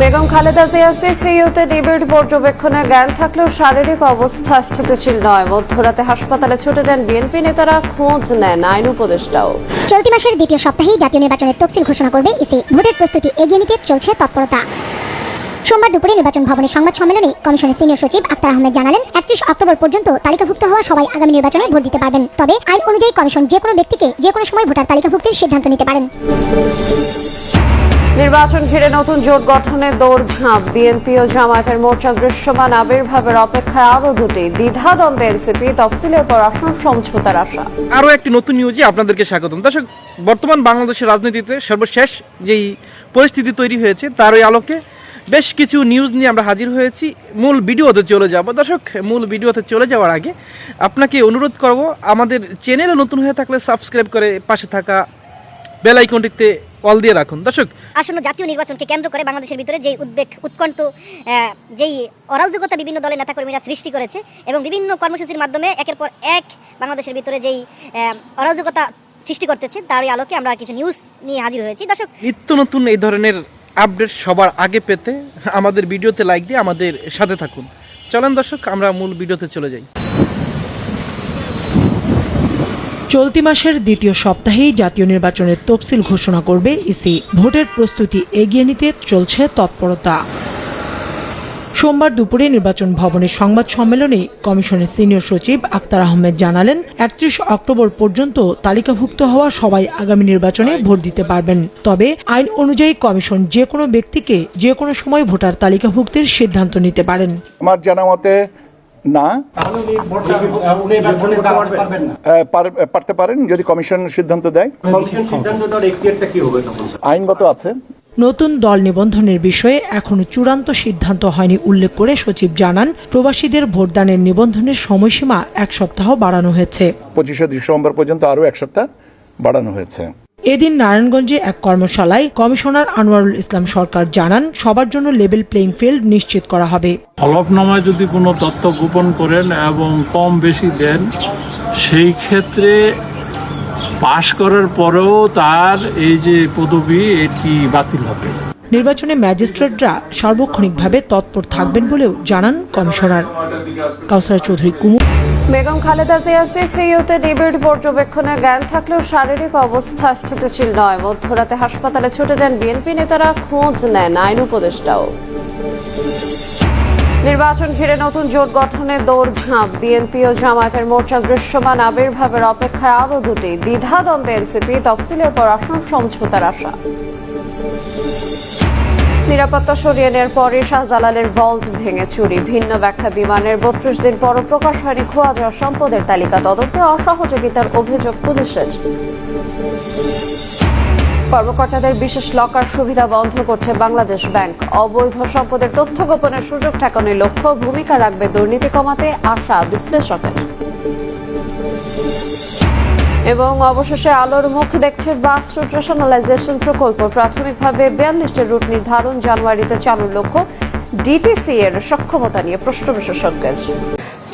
বেগম খালেদা জিয়া সিসিইউতে নিবিড় পর্যবেক্ষণে জ্ঞান থাকলেও শারীরিক অবস্থা স্থিতিশীল নয়। মধ্যরাতে হাসপাতালে ছুটে যান বিএনপি নেতারা, খোঁজ নেন আইন উপদেষ্টাও। চলতি মাসের দ্বিতীয় সপ্তাহেই জাতীয় নির্বাচনের তফসিল ঘোষণা করবে ইসি। ভোটের প্রস্তুতি এগিয়ে নিতে চলছে তৎপরতা। সোমবার দুপুরে নির্বাচন ভবনের সংবাদ সম্মেলনে কমিশনের সিনিয়র সচিব আক্তার আহমেদ জানালেন, একত্রিশ অক্টোবর পর্যন্ত তালিকাভুক্ত হওয়া সবাই আগামী নির্বাচনে ভোট দিতে পারবেন। তবে আইন অনুযায়ী কমিশন যে কোনো ব্যক্তিকে যে কোনো সময় ভোটার তালিকাভুক্তির সিদ্ধান্ত নিতে পারেন। নির্বাচন ঘিরে নতুন জোট গঠনে দৌড়ঝাঁপ বিএনপি ও জামায়াতের মোর্চা দৃশ্যমান আবির্ভাবের অপেক্ষায় আরও দুটি। দ্বিধাদ্বন্দ্বে এনসিপি তফসিলের পর আসন সমঝোতার আশা। আরও একটি নতুন নিউজে আপনাদেরকে স্বাগতম। দর্শক, বর্তমান বাংলাদেশের রাজনীতিতে সর্বশেষ যেই পরিস্থিতি তৈরি হয়েছে, তার আলোকে বেশ কিছু নিউজ নিয়ে আমরা হাজির হয়েছি। মূল ভিডিওতে চলে যাব। দর্শক, মূল ভিডিওতে চলে যাওয়ার আগে আপনাকে অনুরোধ করব, আমাদের চ্যানেলে নতুন হয়ে থাকলে সাবস্ক্রাইব করে পাশে থাকা বেল আইকনটিতে অল দিয়ে রাখুন। দর্শক আসন্ন জাতীয় নির্বাচনকে কেন্দ্র করে বাংলাদেশের ভিতরে যেই উদ্বেগ উৎকণ্ঠ যেই অরাজকতা বিভিন্ন দলের নেতাকর্মীরা সৃষ্টি করেছে এবং বিভিন্ন কর্মসূচির মাধ্যমে একের পর এক বাংলাদেশের ভিতরে যেই অরাজকতা সৃষ্টি করতেছে তারই আলোকে আমরা কিছু নিউজ নিয়ে হাজির হয়েছি। দর্শক নিত্য নতুন এই ধরনের আপডেট সবার আগে পেতে আমাদের ভিডিওতে লাইক দিয়ে আমাদের সাথে থাকুন। চলেন দর্শক আমরা মূল ভিডিওতে চলে যাই। চলতি মাসের দ্বিতীয় সপ্তাহেই জাতীয় নির্বাচনের তফসিল ঘোষণা করবে ইসি। ভোটের প্রস্তুতি এগিয়ে নিতে চলছে তৎপরতা। সোমবার দুপুরে নির্বাচন ভবনের সংবাদ সম্মেলনে কমিশনের সিনিয়র সচিব আক্তার আহমেদ জানালেন, একত্রিশ অক্টোবর পর্যন্ত তালিকাভুক্ত হওয়া সবাই আগামী নির্বাচনে ভোট দিতে পারবেন। তবে আইন অনুযায়ী কমিশন যে কোনো ব্যক্তিকে যে কোনো সময় ভোটার তালিকাভুক্তির সিদ্ধান্ত নিতে পারেন। আমার জানা মতে না? পারতে পারেন যদি কমিশন সিদ্ধান্ত দেয়। কমিশন সিদ্ধান্ত দেওয়ার এখতিয়ারটা কি হবে তখন? আইনগত আছে। নতুন দল নিবন্ধনের বিষয়ে এখনও চূড়ান্ত সিদ্ধান্ত হয়নি উল্লেখ করে সচিব জানান প্রবাসীদের ভোটদানের নিবন্ধনের সময়সীমা এক সপ্তাহ বাড়ানো হয়েছে। পঁচিশে ডিসেম্বর পর্যন্ত আরও এক সপ্তাহ বাড়ানো হয়েছে। এদিন নারায়ণগঞ্জে এক কর্মশালায় কমিশনার আনোয়ারুল ইসলাম সরকার জানান সবার জন্য লেভেল প্লেইং ফিল্ড নিশ্চিত করা হবে। হলফনামায় যদি কোনো তথ্য গোপন করেন এবং কম বেশি দেন সেই ক্ষেত্রে পাশ করার পরেও তার এই যে পদবি এটি বাতিল হবে। নির্বাচনে ম্যাজিস্ট্রেটরা সার্বক্ষণিকভাবে তৎপর থাকবেন বলেও জানান কমিশনার। কাউসার চৌধুরী কুমু বেগম খালেদা জিয়া সিসিইউতে নিবিড় পর্যবেক্ষণে জ্ঞান থাকলেও শারীরিক অবস্থা স্থিতিশীল নয়। মধ্যরাতে হাসপাতালে ছুটে যান বিএনপি নেতারা, খোঁজ নেন আইন উপদেষ্টাও। নির্বাচন ঘিরে নতুন জোট গঠনে দৌড়ঝাঁপ। বিএনপি ও জামায়াতের মোর্চা দৃশ্যমান আবির্ভাবের অপেক্ষায় আরও দুটি। দ্বিধাদ্বন্দ্বে এনসিপি তফসিলের পর আসন সমঝোতার আশা। নিরাপত্তা সরিয়ে নেওয়ার পরে শাহজালালের ভল্ট ভেঙে চুরি। ভিন্ন ব্যাখ্যা, বিমানের বত্রিশ দিন পরও প্রকাশ হয়নি খোয়া যাওয়া সম্পদের তালিকা। তদন্তে অসহযোগিতার অভিযোগ পুলিশের। কর্মকর্তাদের বিশেষ লকার সুবিধা বন্ধ করছে বাংলাদেশ ব্যাংক। অবৈধ সম্পদের তথ্য গোপনের সুযোগ ঠেকানোর লক্ষ্য ভূমিকা রাখবে দুর্নীতি কমাতে আশা বিশ্লেষকের। এবং অবশেষে আলোর মুখ দেখছে বাস রুট রেশনালাইজেশন প্রকল্প। প্রাথমিকভাবে বিয়াল্লিশটি রুট নির্ধারণ জানুয়ারিতে চালুর লক্ষ্য ডিটিসি এর সক্ষমতা নিয়ে প্রশ্ন বিশেষজ্ঞের।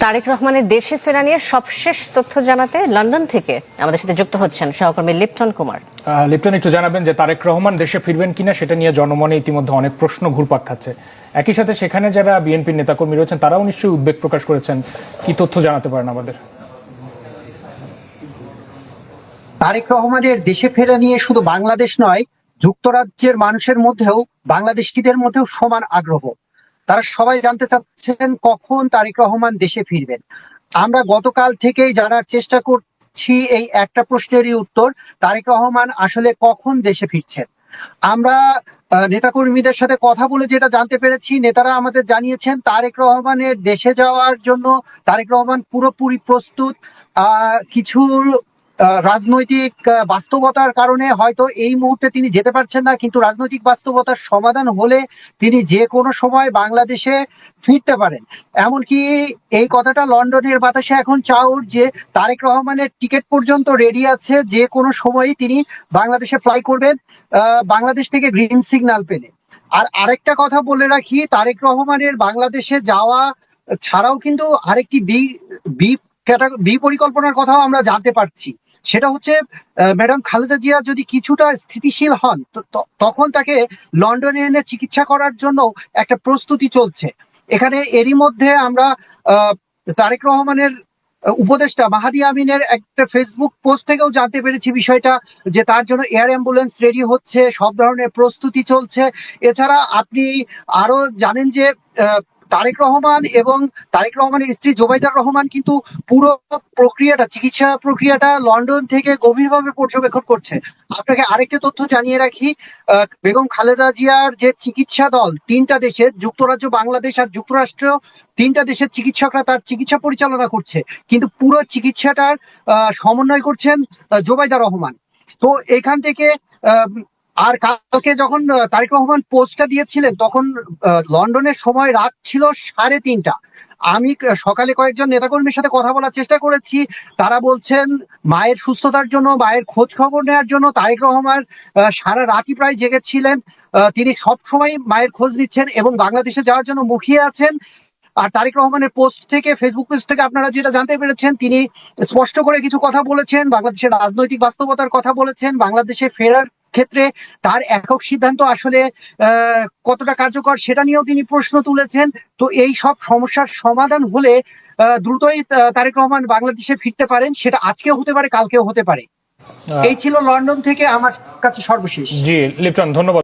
তারেক রহমানের দেশে ফেরা নিয়ে সবশেষ তথ্য জানাতে লন্ডন থেকে আমাদের সাথে যুক্ত হচ্ছেন সহকর্মী লিপ্টন কুমার। আহ, লিপ্টন একটু জানাবেন যে তারেক রহমান দেশে ফিরবেন কিনা সেটা নিয়ে জনমনে ইতিমধ্যে অনেক প্রশ্ন ঘুরপাক খাচ্ছে। একই সাথে সেখানে যারা বিএনপির নেতাকর্মী রয়েছেন তারাও নিশ্চয়ই উদ্বেগ প্রকাশ করেছেন। কি তথ্য জানাতে পারেন আমাদের? তারেক রহমানের দেশে ফেরা নিয়ে শুধু বাংলাদেশ নয়, যুক্তরাজ্যের মানুষের মধ্যেও, বাংলাদেশিদের মধ্যেও সমান আগ্রহ। তারা সবাই জানতে চাচ্ছেন কখন তারেক রহমান দেশে ফিরবেন। আমরা গতকাল থেকেই জানার চেষ্টা করছি এই একটা প্রশ্নেরই উত্তর, তারেক রহমান আসলে কখন দেশে ফিরছেন? আমরা নেতাকর্মীদের সাথে কথা বলে যেটা জানতে পেরেছি, নেতারা আমাদের জানিয়েছেন তারেক রহমানের দেশে যাওয়ার জন্য তারেক রহমান পুরোপুরি প্রস্তুত। কিছু রাজনৈতিক বাস্তবতার কারণে হয়তো এই মুহূর্তে তিনি যেতে পারছেন না, কিন্তু রাজনৈতিক বাস্তবতার সমাধান হলে তিনি যে কোনো সময় বাংলাদেশে ফিরতে পারেন। এমনকি এই কথাটা লন্ডনের বাতাসে এখন চাউর যে তারেক রহমানের টিকিট পর্যন্ত রেডি আছে, যে কোনো সময়ই তিনি বাংলাদেশে ফ্লাই করবেন বাংলাদেশ থেকে গ্রিন সিগন্যাল পেলে। আর আরেকটা কথা বলে রাখি, তারেক রহমানের বাংলাদেশে যাওয়া ছাড়াও কিন্তু আরেকটি বি বি বি পরিকল্পনার কথাও আমরা জানতে পারছি। সেটা হচ্ছে ম্যাডাম খালেদা জিয়া যদি কিছুটা স্থিতিশীল হন তখন তাকে লন্ডনে এনে চিকিৎসা করার জন্য একটা প্রস্তুতি চলছে। এখানে এরই মধ্যে আমরা তারেক রহমানের উপদেষ্টা মাহাদি আমিনের একটা ফেসবুক পোস্ট থেকেও জানতে পেরেছি বিষয়টা, যে তার জন্য এয়ার অ্যাম্বুলেন্স রেডি হচ্ছে, সব ধরনের প্রস্তুতি চলছে। এছাড়া আপনি আরও জানেন যে তারেক রহমান এবং তারেক রহমানের স্ত্রী জোবাইদার রহমান কিন্তু পুরো প্রক্রিয়াটা, চিকিৎসা প্রক্রিয়াটা লন্ডন থেকে গভীরভাবে পর্যবেক্ষণ করছে। আপনাকে আরেকটা তথ্য জানিয়ে রাখি বেগম খালেদা জিয়ার যে চিকিৎসা দল, তিনটা দেশে, যুক্তরাজ্য, বাংলাদেশ আর যুক্তরাষ্ট্র, তিনটা দেশের চিকিৎসকরা তার চিকিৎসা পরিচালনা করছে। কিন্তু পুরো চিকিৎসাটার সমন্বয় করছেন জোবাইদা রহমান। তো এখান থেকে আর কালকে যখন তারেক রহমান পোস্টটা দিয়েছিলেন, তখন লন্ডনের সময় রাত ছিল সাড়ে তিনটা। আমি সকালে কয়েকজন নেতাকর্মীর সাথে কথা বলার চেষ্টা করেছি। তারা বলছেন, মায়ের সুস্থতার জন্য, মায়ের খোঁজ খবর নেওয়ার জন্য তারেক রহমান সারা রাতই প্রায় জেগেছিলেন। তিনি সব সময় মায়ের খোঁজ নিচ্ছেন এবং বাংলাদেশে যাওয়ার জন্য মুখিয়ে আছেন। আর তারেক রহমানের পোস্ট থেকে, ফেসবুক পেজ থেকে আপনারা যেটা জানতে পেরেছেন, তিনি স্পষ্ট করে কিছু কথা বলেছেন, বাংলাদেশের রাজনৈতিক বাস্তবতার কথা বলেছেন, বাংলাদেশে ফেরার ক্ষেত্রে তার একক সিদ্ধান্ত আসলে কতটা কার্যকর সেটা নিয়েও তিনি প্রশ্ন তুলেছেন। তো এই সব সমস্যার সমাধান হলে আহ, দ্রুতই তারেক রহমান বাংলাদেশে ফিরতে পারেন। সেটা আজকেও হতে পারে কালকেও হতে পারে। এই ছিল লন্ডন থেকে আমার কাছে সর্বশেষ। জি লিপটন ধন্যবাদ।